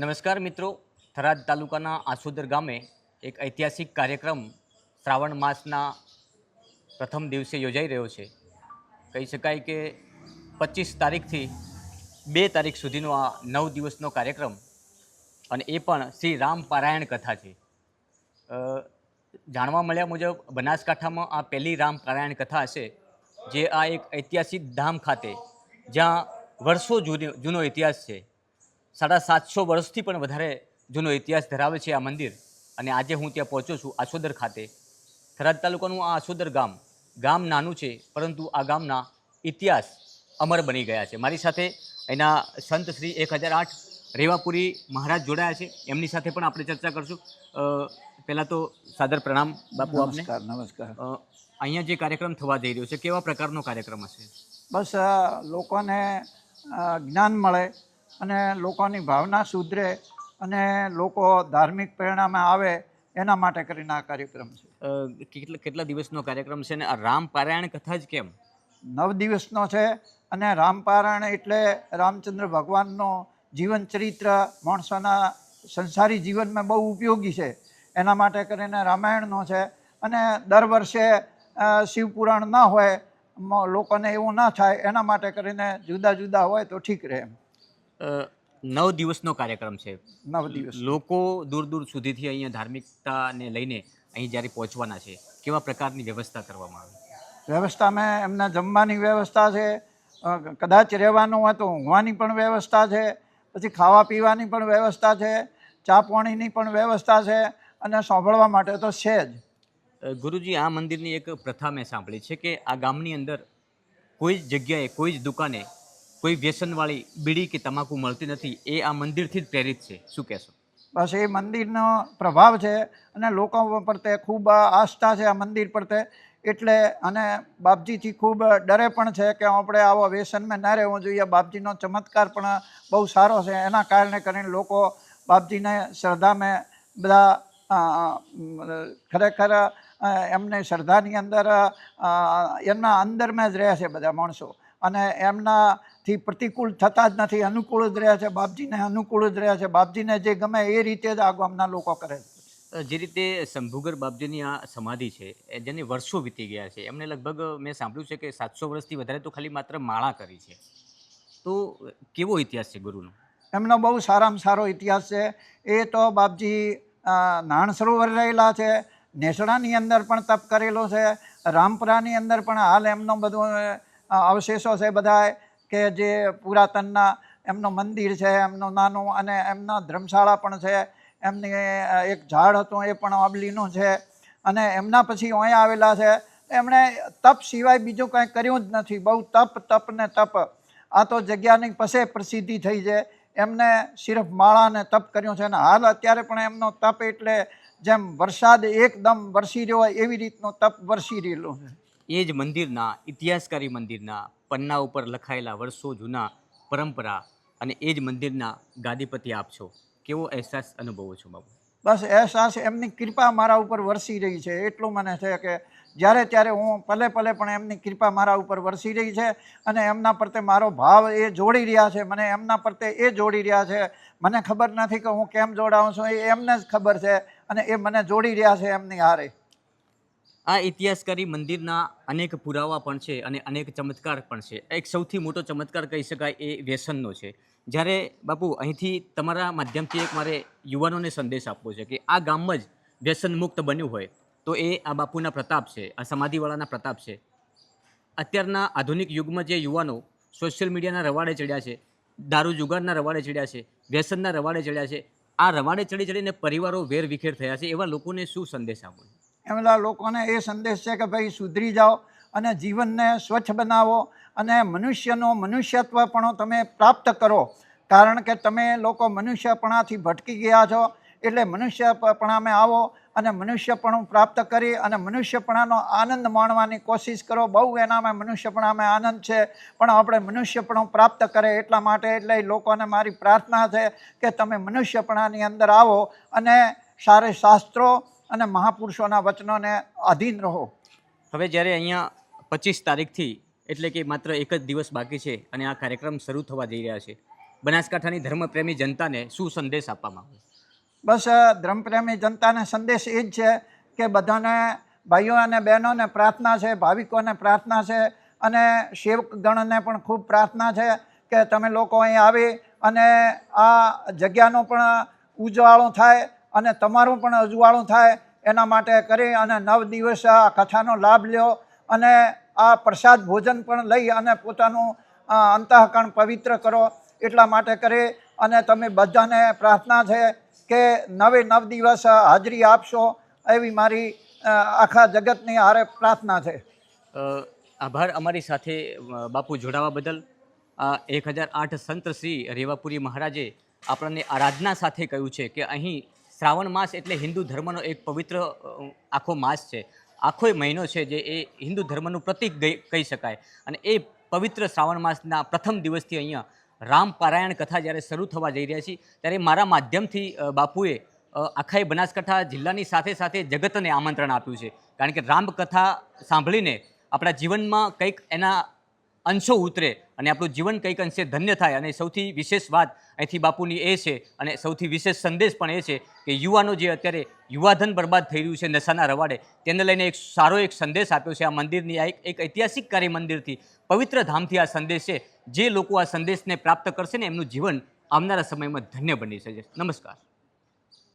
નમસ્કાર મિત્રો. થરાદ તાલુકાના આસોદર ગામે એક ઐતિહાસિક કાર્યક્રમ શ્રાવણ માસના પ્રથમ દિવસે યોજાઈ રહ્યો છે. કહી શકાય કે પચીસ તારીખથી બે તારીખ સુધીનો આ નવ દિવસનો કાર્યક્રમ અને એ પણ શ્રી રામ પારાયણ કથા છે. જાણવા મળ્યા મુજબ બનાસકાંઠામાં આ પહેલી રામ પારાયણ કથા હશે, જે આ એક ઐતિહાસિક ધામ ખાતે, જ્યાં વર્ષો જૂની જૂનો ઇતિહાસ છે. સાડા સાતસો વર્ષથી પણ વધારે જૂનો ઇતિહાસ ધરાવે છે આ મંદિર. અને આજે હું ત્યાં પહોંચ્યો છું આસોદર ખાતે. થરાદ તાલુકાનું આ આસોદર ગામ ગામ નાનું છે પરંતુ આ ગામના ઇતિહાસ અમર બની ગયા છે. મારી સાથે એના સંત શ્રી એક હજાર આઠ રેવાપુરી મહારાજ જોડાયા છે. એમની સાથે પણ આપણે ચર્ચા કરશું. પહેલાં તો સાદર પ્રણામ બાપુ આપને. નમસ્કાર નમસ્કાર. અહીંયા જે કાર્યક્રમ થવા જઈ રહ્યો છે કેવા પ્રકારનો કાર્યક્રમ હશે? બસ લોકોને જ્ઞાન મળે અને લોકોની ભાવના સુધરે અને લોકો ધાર્મિક પ્રેરણામાં આવે એના માટે કરીને આ કાર્યક્રમ છે. કેટલા કેટલા દિવસનો કાર્યક્રમ છે અને આ રામપારાયણ કથા જ કેમ? નવ દિવસનો છે અને રામપારાયણ એટલે રામચંદ્ર ભગવાનનો જીવન ચરિત્ર માણસોના સંસારી જીવનમાં બહુ ઉપયોગી છે. એના માટે કરીને રામાયણનો છે અને દર વર્ષે શિવપુરાણ ન હોય લોકોને એવું ના થાય એના માટે કરીને જુદા જુદા હોય તો ઠીક રહે એમ. નવ દિવસનો કાર્યક્રમ છે. નવ દિવસ. લોકો દૂર દૂર સુધીથી અહીંયા ધાર્મિકતાને લઈને અહીં જ્યારે પહોંચવાના છે કેવા પ્રકારની વ્યવસ્થા કરવામાં આવે? વ્યવસ્થામાં એમને જમવાની વ્યવસ્થા છે કદાચ રહેવાનું હોય તો ઊંઘવાની પણ વ્યવસ્થા છે પછી ખાવા પીવાની પણ વ્યવસ્થા છે ચા પાણીની પણ વ્યવસ્થા છે અને સાંભળવા માટે તો છે જ. ગુરુજી આ મંદિરની એક પ્રથા મેં સાંભળી છે કે આ ગામની અંદર કોઈ જ જગ્યાએ કોઈ જ દુકાને કોઈ વ્યસનવાળી બીડી કે તમાકુ મળતી નથી, એ આ મંદિરથી જ પ્રેરિત છે. શું કહેશો? બસ એ મંદિરનો પ્રભાવ છે અને લોકો પ્રત્યે ખૂબ આસ્થા છે આ મંદિર પ્રત્યે એટલે અને બાપજીથી ખૂબ ડરે પણ છે કે આપણે આવો વ્યસનમાં ના રહેવું જોઈએ. બાપજીનો ચમત્કાર પણ બહુ સારો છે. એના કારણે કરીને લોકો બાપજીને શ્રદ્ધામાં બધા ખરેખર એમને શ્રદ્ધાની અંદર એમના અંદરમાં જ રહે છે બધા માણસો. અને એમનાથી પ્રતિકૂળ થતા જ નથી અનુકૂળ જ રહ્યા છે બાપજીને અનુકૂળ જ રહ્યા છે. બાપજીને જે ગમે એ રીતે જ આ ગામના લોકો કરે છે. જે રીતે શંભુગર બાપજીની આ સમાધિ છે એ જેને વર્ષો વીતી ગયા છે એમને લગભગ મેં સાંભળ્યું છે કે સાતસો વર્ષથી વધારે તો ખાલી માત્ર માળા કરી છે. તો કેવો ઇતિહાસ છે ગુરુનો? એમનો બહુ સારામાં સારો ઇતિહાસ છે. એ તો બાપજી નાણ સરોવર રહેલા છે નેસડાની અંદર પણ તપ કરેલો છે રામપુરાની અંદર પણ હાલ એમનો બધો અવશેષો છે બધા કે જે પુરાતનના એમનું મંદિર છે, એમનું નાનું અને એમના ધર્મશાળા પણ છે, એમની એક ઝાડ હતું એ પણ આંબલીનું છે અને એમના પછી અહીંયા આવેલા છે. એમણે તપ સિવાય બીજું કાંઈ કર્યું જ નથી. બહુ તપ તપ ને તપ. આ તો જગ્યાની પસે પ્રસિદ્ધિ થઈ છે. એમને સિર્ફ માળાને તપ કર્યું છે અને હાલ અત્યારે પણ એમનો તપ એટલે જેમ વરસાદ એકદમ વરસી રહ્યો હોય એવી રીતનો તપ વરસી રહેલો છે. એ જ મંદિરના, ઇતિહાસકારી મંદિરના પન્ના ઉપર લખાયેલા વર્ષો જૂના પરંપરા અને એ જ મંદિરના ગાદીપતિ આપ છો. કેવો અહેસાસ અનુભવો છો બાબુ? બસ અહેસાસ એમની કૃપા મારા ઉપર વરસી રહી છે. એટલું મને છે કે જ્યારે ત્યારે હું પલે પલે પણ એમની કૃપા મારા ઉપર વરસી રહી છે અને એમના પ્રત્યે મારો ભાવ એ જોડી રહ્યા છે. મને એમના પ્રત્યે એ જોડી રહ્યા છે. મને ખબર નથી કે હું કેમ જોડાઉં છું. એ એમને જ ખબર છે અને એ મને જોડી રહ્યા છે એમની હારે. આ ઇતિહાસકારી મંદિરના અનેક પુરાવા પણ છે અને અનેક ચમત્કાર પણ છે. એક સૌથી મોટો ચમત્કાર કહી શકાય એ વ્યસનનો છે. જ્યારે બાપુ, અહીંથી તમારા માધ્યમથી એક મારે યુવાનોને સંદેશ આપવો છે કે આ ગામમાં જ વ્યસન મુક્ત બન્યું હોય, તો એ આ બાપુના પ્રતાપ છે, આ સમાધિવાળાના પ્રતાપ છે. અત્યારના આધુનિક યુગમાં જે યુવાનો સોશિયલ મીડિયાના રવાડે ચડ્યા છે, દારૂ જુગારના રવાડે ચડ્યા છે, વ્યસનના રવાડે ચડ્યા છે, આ રવાડે ચડી ચડીને પરિવારો વેર વિખેર થયા છે એવા લોકોને શું સંદેશ આપવો છે? એમના લોકોને એ સંદેશ છે કે ભાઈ સુધરી જાઓ અને જીવનને સ્વચ્છ બનાવો અને મનુષ્યનો મનુષ્યત્વ પણ તમે પ્રાપ્ત કરો. કારણ કે તમે લોકો મનુષ્યપણાથી ભટકી ગયા છો એટલે મનુષ્યપણામાં આવો અને મનુષ્યપણું પ્રાપ્ત કરી અને મનુષ્યપણાનો આનંદ માણવાની કોશિશ કરો. બહુ એનામાં મનુષ્યપણામાં આનંદ છે, પણ આપણે મનુષ્યપણું પ્રાપ્ત કરે એટલા માટે એટલે લોકોને મારી પ્રાર્થના છે કે તમે મનુષ્યપણાની અંદર આવો અને સારે શાસ્ત્રો અને મહાપુરુષોના વચનોને આધીન રહો. હવે જ્યારે અહીંયા પચીસ તારીખથી એટલે કે માત્ર એક જ દિવસ બાકી છે અને આ કાર્યક્રમ શરૂ થવા જઈ રહ્યા છે બનાસકાંઠાની ધર્મપ્રેમી જનતાને શું સંદેશ આપવામાં આવે? બસ ધર્મપ્રેમી જનતાને સંદેશ એ જ છે કે બધાને ભાઈઓ અને બહેનોને પ્રાર્થના છે ભાવિકોને પ્રાર્થના છે અને સેવકગણને પણ ખૂબ પ્રાર્થના છે કે તમે લોકો અહીં આવી અને આ જગ્યાનો પણ ઉજવાળો થાય અને તમારું પણ અજવાળું થાય એના માટે કરી અને નવ દિવસ આ કથાનો લાભ લ્યો અને આ પ્રસાદ ભોજન પણ લઈ અને પોતાનું અ, અંતઃકરણ પવિત્ર કરો એટલા માટે કરી અને તમે બધાને પ્રાર્થના છે કે નવે નવ દિવસ હાજરી આપશો એવી મારી આખા જગતની હારે પ્રાર્થના છે. આભાર અમારી સાથે બાપુ જોડાવા બદલ. આ એક હજાર આઠ સંત શ્રી રેવાપુરી મહારાજે આપણને આરાધના સાથે કહ્યું છે કે અહીં શ્રાવણ માસ એટલે હિન્દુ ધર્મનો એક પવિત્ર આખો માસ છે. આખો મહિનો છે જે એ હિન્દુ ધર્મનું પ્રતીક કહી શકાય. અને એ પવિત્ર શ્રાવણ માસના પ્રથમ દિવસથી અહીંયા રામ પારાયણ કથા જ્યારે શરૂ થવા જઈ રહ્યા છીએ, ત્યારે મારા માધ્યમથી બાપુએ આખાઈ આખા બનાસકાંઠા જિલ્લાની સાથે સાથે જગતને આમંત્રણ આપ્યું છે. કારણ કે રામકથા સાંભળીને આપણા જીવનમાં કંઈક એના અંશો ઉતરે અને આપણું જીવન કંઈક અંશે ધન્ય થાય. અને સૌથી વિશેષ વાત અહીંથી બાપુની એ છે અને સૌથી વિશેષ સંદેશ પણ એ છે કે યુવાનો જે અત્યારે યુવાધન બરબાદ થઈ રહ્યું છે નશાના રવાડે, તેને લઈને એક સારો એક સંદેશ આપ્યો છે આ મંદિરની, આ એક ઐતિહાસિક કાર્ય મંદિરથી. પવિત્ર ધામથી આ સંદેશ છે. જે લોકો આ સંદેશને પ્રાપ્ત કરશે ને એમનું જીવન આવનારા સમયમાં ધન્ય બની શકે નમસ્કાર.